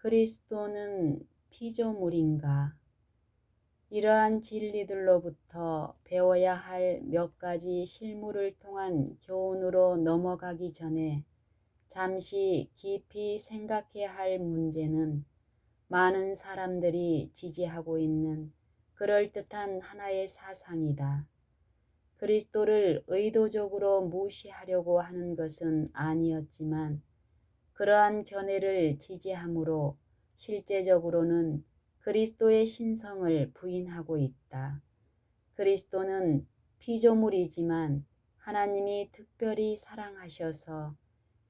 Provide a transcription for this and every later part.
그리스도는 피조물인가? 이러한 진리들로부터 배워야 할 몇 가지 실무를 통한 교훈으로 넘어가기 전에 잠시 깊이 생각해야 할 문제는 많은 사람들이 지지하고 있는 그럴듯한 하나의 사상이다. 그리스도를 의도적으로 무시하려고 하는 것은 아니었지만 그러한 견해를 지지함으로 실제적으로는 그리스도의 신성을 부인하고 있다. 그리스도는 피조물이지만 하나님이 특별히 사랑하셔서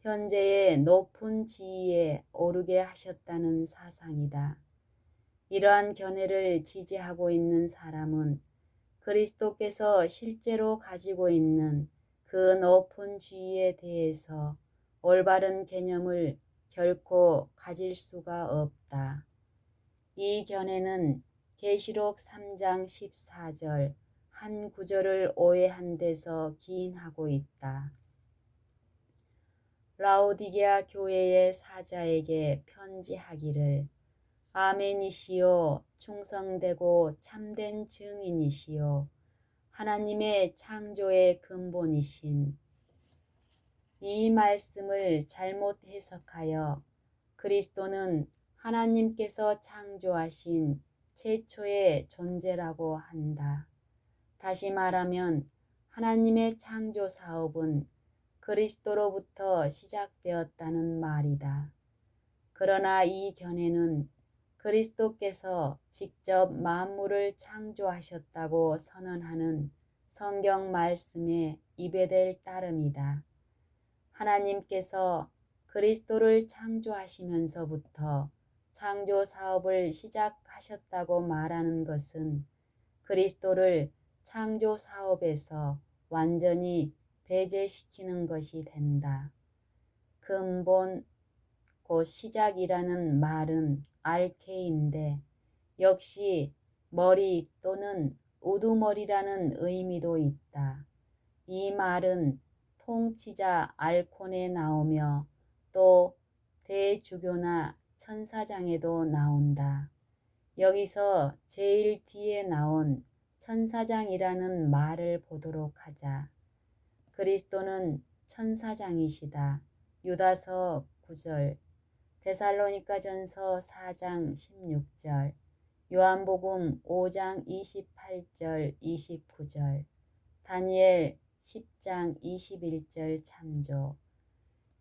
현재의 높은 지위에 오르게 하셨다는 사상이다. 이러한 견해를 지지하고 있는 사람은 그리스도께서 실제로 가지고 있는 그 높은 지위에 대해서 올바른 개념을 결코 가질 수가 없다. 이 견해는 계시록 3장 14절 한 구절을 오해한 데서 기인하고 있다. 라오디게아 교회의 사자에게 편지하기를 아멘이시요 충성되고 참된 증인이시요 하나님의 창조의 근본이신 이 말씀을 잘못 해석하여 그리스도는 하나님께서 창조하신 최초의 존재라고 한다. 다시 말하면 하나님의 창조 사업은 그리스도로부터 시작되었다는 말이다. 그러나 이 견해는 그리스도께서 직접 만물을 창조하셨다고 선언하는 성경 말씀에 입에될 따름이다. 하나님께서 그리스도를 창조하시면서부터 창조 사업을 시작하셨다고 말하는 것은 그리스도를 창조 사업에서 완전히 배제시키는 것이 된다. 근본, 곧 시작이라는 말은 알케인데 역시 머리 또는 우두머리라는 의미도 있다. 이 말은 통치자 알콘에 나오며 또 대주교나 천사장에도 나온다. 여기서 제일 뒤에 나온 천사장이라는 말을 보도록 하자. 그리스도는 천사장이시다. 유다서 9절, 데살로니가전서 4장 16절, 요한복음 5장 28절 29절, 다니엘 10장 21절 참조.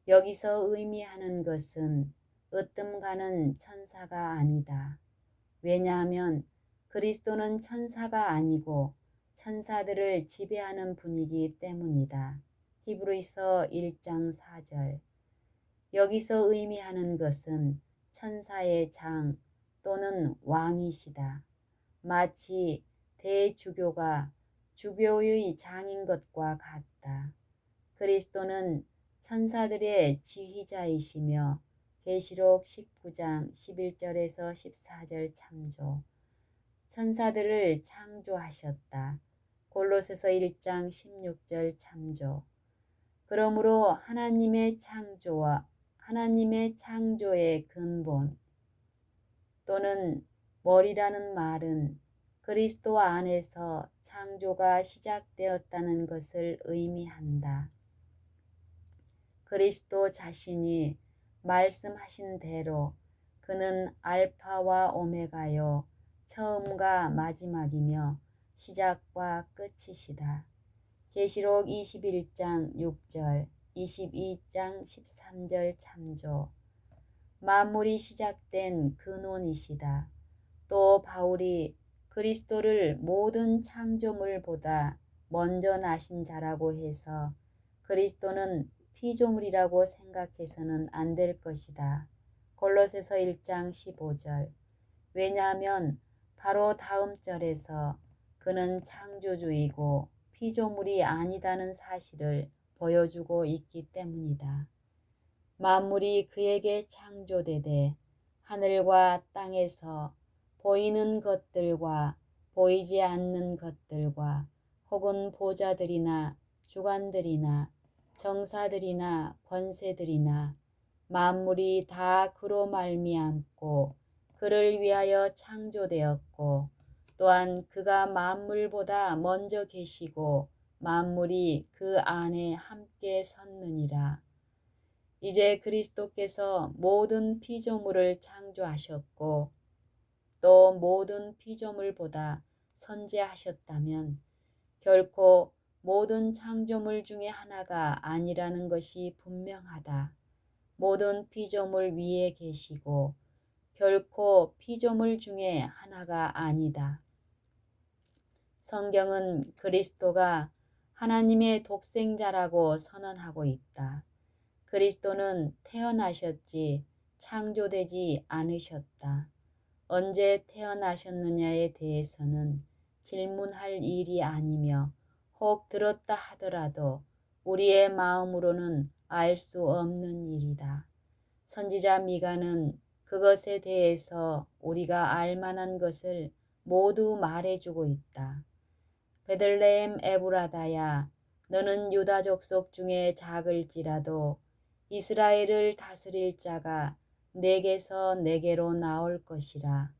여기서 의미하는 것은 으뜸 가는 천사가 아니다. 왜냐하면 그리스도는 천사가 아니고 천사들을 지배하는 분이기 때문이다. 히브리서 1장 4절. 여기서 의미하는 것은 천사의 장 또는 왕이시다. 마치 대주교가 주교의 장인 것과 같다. 그리스도는 천사들의 지휘자이시며 계시록 19장 11절에서 14절 참조. 천사들을 창조하셨다. 골로새서 1장 16절 참조. 그러므로 하나님의 창조와 하나님의 창조의 근본 또는 머리라는 말은 그리스도 안에서 창조가 시작되었다는 것을 의미한다. 그리스도 자신이 말씀하신 대로 그는 알파와 오메가요, 처음과 마지막이며 시작과 끝이시다. 계시록 21장 6절, 22장 13절 참조. 만물이 시작된 근원이시다. 또 바울이 그리스도를 모든 창조물보다 먼저 나신 자라고 해서 그리스도는 피조물이라고 생각해서는 안 될 것이다. 골로새서 1장 15절. 왜냐하면 바로 다음 절에서 그는 창조주이고 피조물이 아니다는 사실을 보여주고 있기 때문이다. 만물이 그에게 창조되되 하늘과 땅에서 보이는 것들과 보이지 않는 것들과 혹은 보자들이나 주관들이나 정사들이나 권세들이나 만물이 다 그로 말미암고 그를 위하여 창조되었고 또한 그가 만물보다 먼저 계시고 만물이 그 안에 함께 섰느니라. 이제 그리스도께서 모든 피조물을 창조하셨고 또 모든 피조물 보다 선제하셨다면 결코 모든 창조물 중에 하나가 아니라는 것이 분명하다. 모든 피조물 위에 계시고 결코 피조물 중에 하나가 아니다. 성경은 그리스도가 하나님의 독생자라고 선언하고 있다. 그리스도는 태어나셨지 창조되지 않으셨다. 언제 태어나셨느냐에 대해서는 질문할 일이 아니며 혹 들었다 하더라도 우리의 마음으로는 알 수 없는 일이다. 선지자 미가는 그것에 대해서 우리가 알 만한 것을 모두 말해주고 있다. 베들레헴 에브라다야 너는 유다 족속 중에 작을지라도 이스라엘을 다스릴 자가 내게서 내게로 나올 것이라.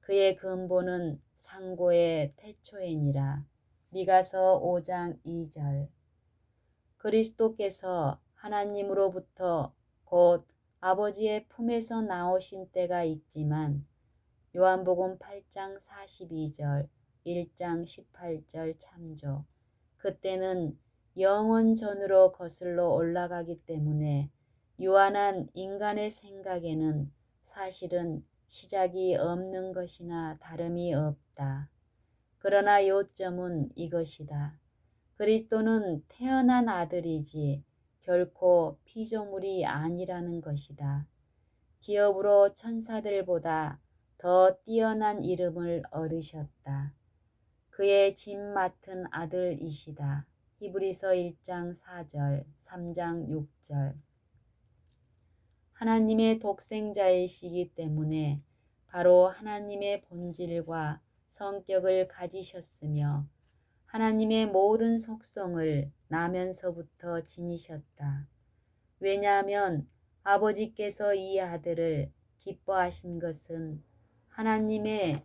그의 근본은 상고의 태초에니라. 미가서 5장 2절 그리스도께서 하나님으로부터 곧 아버지의 품에서 나오신 때가 있지만 요한복음 8장 42절 1장 18절 참조 그때는 영원 전으로 거슬러 올라가기 때문에 유한한 인간의 생각에는 사실은 시작이 없는 것이나 다름이 없다. 그러나 요점은 이것이다. 그리스도는 태어난 아들이지 결코 피조물이 아니라는 것이다. 기업으로 천사들보다 더 뛰어난 이름을 얻으셨다. 그의 짐 맡은 아들이시다. 히브리서 1장 4절, 3장 6절. 하나님의 독생자이시기 때문에 바로 하나님의 본질과 성격을 가지셨으며 하나님의 모든 속성을 나면서부터 지니셨다. 왜냐하면 아버지께서 이 아들을 기뻐하신 것은 하나님의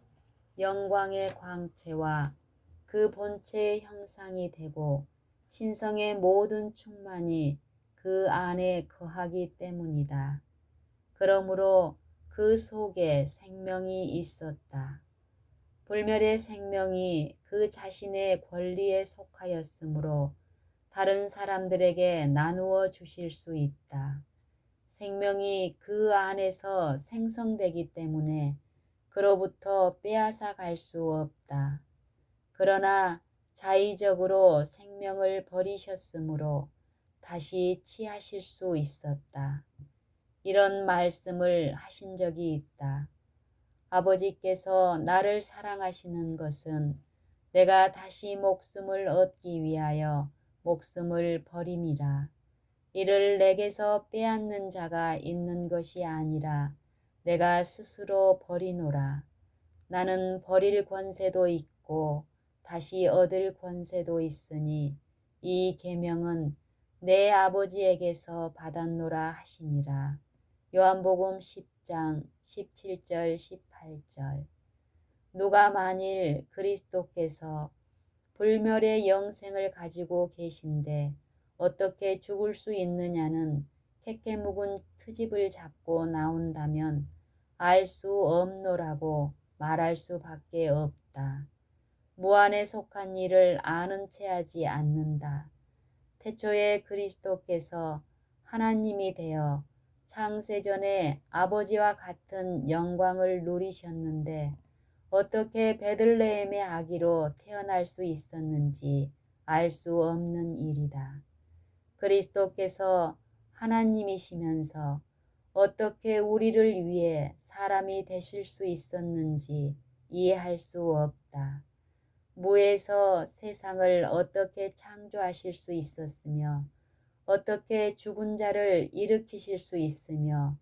영광의 광채와 그 본체의 형상이 되고 신성의 모든 충만이 그 안에 거하기 때문이다. 그러므로 그 속에 생명이 있었다. 불멸의 생명이 그 자신의 권리에 속하였으므로 다른 사람들에게 나누어 주실 수 있다. 생명이 그 안에서 생성되기 때문에 그로부터 빼앗아 갈 수 없다. 그러나 자의적으로 생명을 버리셨으므로 다시 취하실 수 있었다. 이런 말씀을 하신 적이 있다. 아버지께서 나를 사랑하시는 것은 내가 다시 목숨을 얻기 위하여 목숨을 버림이라. 이를 내게서 빼앗는 자가 있는 것이 아니라 내가 스스로 버리노라. 나는 버릴 권세도 있고 다시 얻을 권세도 있으니 이 계명은 내 아버지에게서 받았노라 하시니라. 요한복음 10장 17절 18절 누가 만일 그리스도께서 불멸의 영생을 가지고 계신데 어떻게 죽을 수 있느냐는 캐캐 묵은 트집을 잡고 나온다면 알 수 없노라고 말할 수밖에 없다. 무한에 속한 일을 아는 채 하지 않는다. 태초에 그리스도께서 하나님이 되어 창세전에 아버지와 같은 영광을 누리셨는데 어떻게 베들레헴의 아기로 태어날 수 있었는지 알 수 없는 일이다. 그리스도께서 하나님이시면서 어떻게 우리를 위해 사람이 되실 수 있었는지 이해할 수 없다. 무에서 세상을 어떻게 창조하실 수 있었으며 어떻게 죽은 자를 일으키실 수 있으며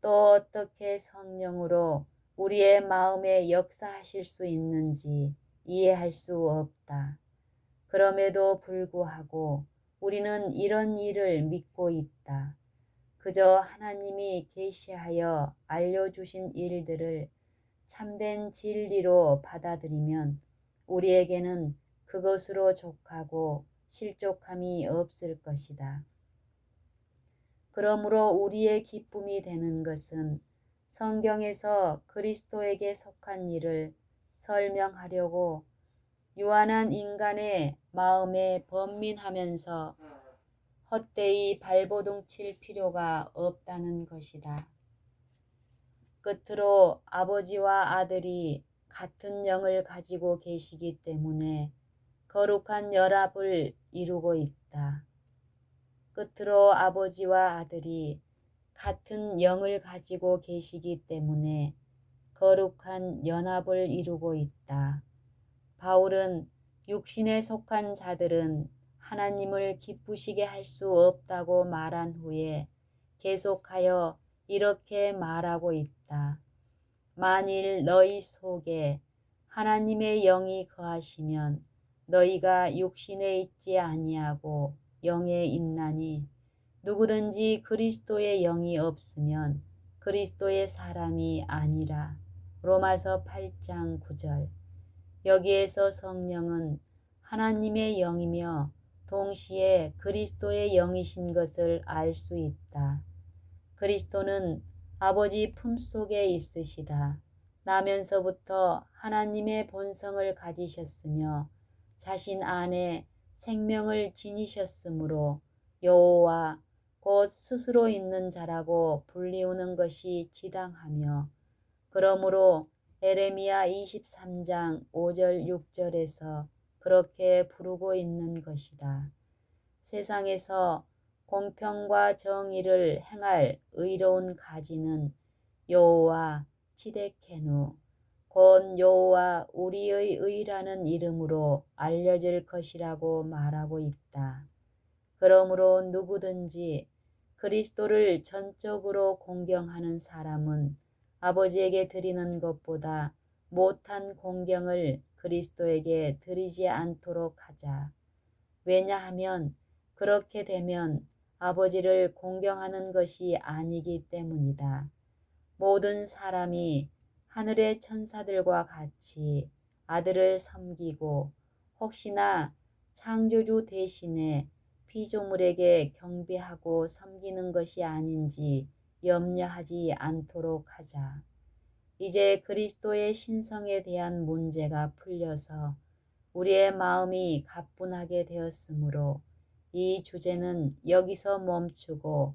또 어떻게 성령으로 우리의 마음에 역사하실 수 있는지 이해할 수 없다. 그럼에도 불구하고 우리는 이런 일을 믿고 있다. 그저 하나님이 계시하여 알려주신 일들을 참된 진리로 받아들이면 우리에게는 그것으로 족하고 실족함이 없을 것이다. 그러므로 우리의 기쁨이 되는 것은 성경에서 그리스도에게 속한 일을 설명하려고 유한한 인간의 마음에 번민하면서 헛되이 발버둥 칠 필요가 없다는 것이다. 끝으로 아버지와 아들이 같은 영을 가지고 계시기 때문에 거룩한 연합을 이루고 있다. 끝으로 아버지와 아들이 같은 영을 가지고 계시기 때문에 거룩한 연합을 이루고 있다. 바울은 육신에 속한 자들은 하나님을 기쁘시게 할 수 없다고 말한 후에 계속하여 이렇게 말하고 있다. 만일 너희 속에 하나님의 영이 거하시면 너희가 육신에 있지 아니하고 영에 있나니 누구든지 그리스도의 영이 없으면 그리스도의 사람이 아니라. 로마서 8장 9절. 여기에서 성령은 하나님의 영이며 동시에 그리스도의 영이신 것을 알 수 있다. 그리스도는 아버지 품속에 있으시다. 나면서부터 하나님의 본성을 가지셨으며 자신 안에 생명을 지니셨으므로 여호와 곧 스스로 있는 자라고 불리우는 것이 지당하며 그러므로 에레미야 23장 5절 6절에서 그렇게 부르고 있는 것이다. 세상에서 공평과 정의를 행할 의로운 가지는 여호와 치데케누 곧 여호와 우리의 의라는 이름으로 알려질 것이라고 말하고 있다. 그러므로 누구든지 그리스도를 전적으로 공경하는 사람은 아버지에게 드리는 것보다 못한 공경을 그리스도에게 드리지 않도록 하자. 왜냐하면 그렇게 되면 아버지를 공경하는 것이 아니기 때문이다. 모든 사람이 하늘의 천사들과 같이 아들을 섬기고 혹시나 창조주 대신에 피조물에게 경배하고 섬기는 것이 아닌지 염려하지 않도록 하자. 이제 그리스도의 신성에 대한 문제가 풀려서 우리의 마음이 가뿐하게 되었으므로 이 주제는 여기서 멈추고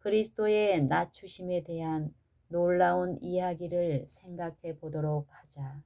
그리스도의 낮추심에 대한 놀라운 이야기를 생각해 보도록 하자.